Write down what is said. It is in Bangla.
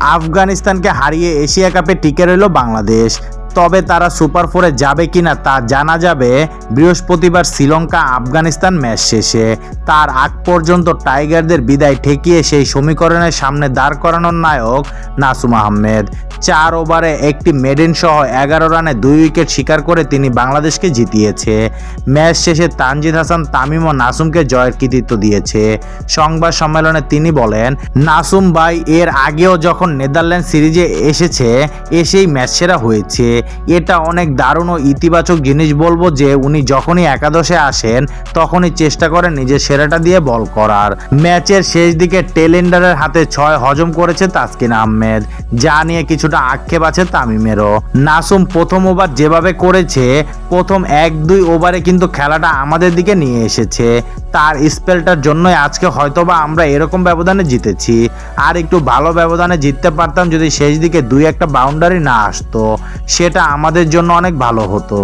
আফগানিস্তানকে হারিয়ে এশিয়া কাপে টিকে রইল বাংলাদেশ। তবে তারা সুপার ফোরে যাবে কিনা তা জানা যাবে বৃহস্পতিবার শ্রীলঙ্কা আফগানিস্তান ম্যাচ শেষে। তার আগ পর্যন্ত টাইগারদের বিদায় ঠেকিয়ে সেই সমীকরণের সামনে দাঁড় করানোর নায়ক নাসুম আহমেদ। চার ওভারে একটি মেডেন সহ এগারো রানে দুই উইকেট শিকার করে তিনি বাংলাদেশকে জিতিয়েছে। ম্যাচ শেষে তানজিদ হাসান, তামিম ও নাসুমকে জয়ের কৃতিত্ব দিয়েছে। সংবাদ সম্মেলনে তিনি বলেন, নাসুম ভাই, এর আগেও যখন নেদারল্যান্ড সিরিজে এসেছে, এসেই ম্যাচ সেরা হয়েছে। এটা অনেক দারুণ ও ইতিবাচক জিনিস বলব যে উনি যখনই একাদশে আসেন, তখনই চেষ্টা করেন নিজের সেরাটা দিয়ে বল করার। ম্যাচের শেষ দিকে টেলেন্ডারের হাতে ছয় হজম করেছে তাসকিন আহমেদ, যা নিয়ে কিছুটা আক্ষেপ আছে তামিমেরও। নাসুম প্রথম ওভার যেভাবে করেছে, প্রথম এক দুই ওভারে কিন্তু খেলাটা আমাদের দিকে নিয়ে এসেছে। তার স্পেলটার জন্যই আজকে হয়তোবা আমরা এরকম ব্যবধানে জিতেছি। আর একটু ভালো ব্যবধানে জিততে পারতাম যদি শেষ দিকে দুই একটা বাউন্ডারি না আসতো। সেটা আমাদের জন্য অনেক ভালো হতো।